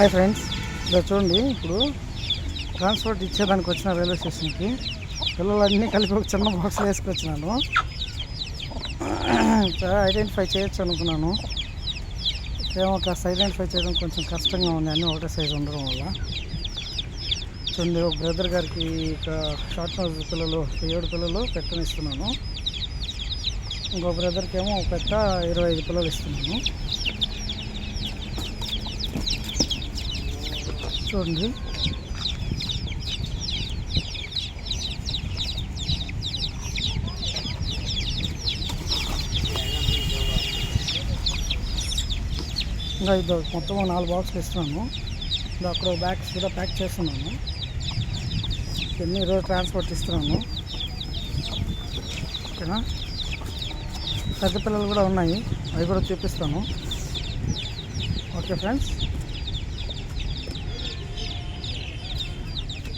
Hi friends ఇలా చూడండి ఇప్పుడు ట్రాన్స్పోర్ట్ ఇచ్చేదానికి వచ్చిన రైల్వే స్టేషన్కి పిల్లలన్నీ కలిపి ఒక చిన్న బాక్స్ వేసుకొచ్చినాను. ఐడెంటిఫై చేయొచ్చు అనుకున్నాను. ఏమో కాస్త ఐడెంటిఫై చేయడం కొంచెం కష్టంగా ఉంది అన్నీ ఒకటే సైజు ఉండడం వల్ల. చూడండి ఒక బ్రదర్ గారికి ఇక షార్ట్ నోజ్ పిల్లలు ఏడు పిల్లలు పెట్టనిస్తున్నాను ఇంకో బ్రదర్కి ఏమో ఒక పెట్ట ఇరవై ఐదు పిల్లలు ఇస్తున్నాను. చూడండి. ఇంకా ఇది మొత్తం నాలుగు బాక్సులు ఇస్తున్నాను. ఇంకా అక్కడ బ్యాగ్స్ కూడా ప్యాక్ చేస్తున్నాను. ఇవన్నీ ఈరోజు ట్రాన్స్పోర్ట్ ఇస్తున్నాను. ఓకేనా? పెద్ద పిల్లలు కూడా ఉన్నాయి. అవి కూడా చూపిస్తాను. Okay friends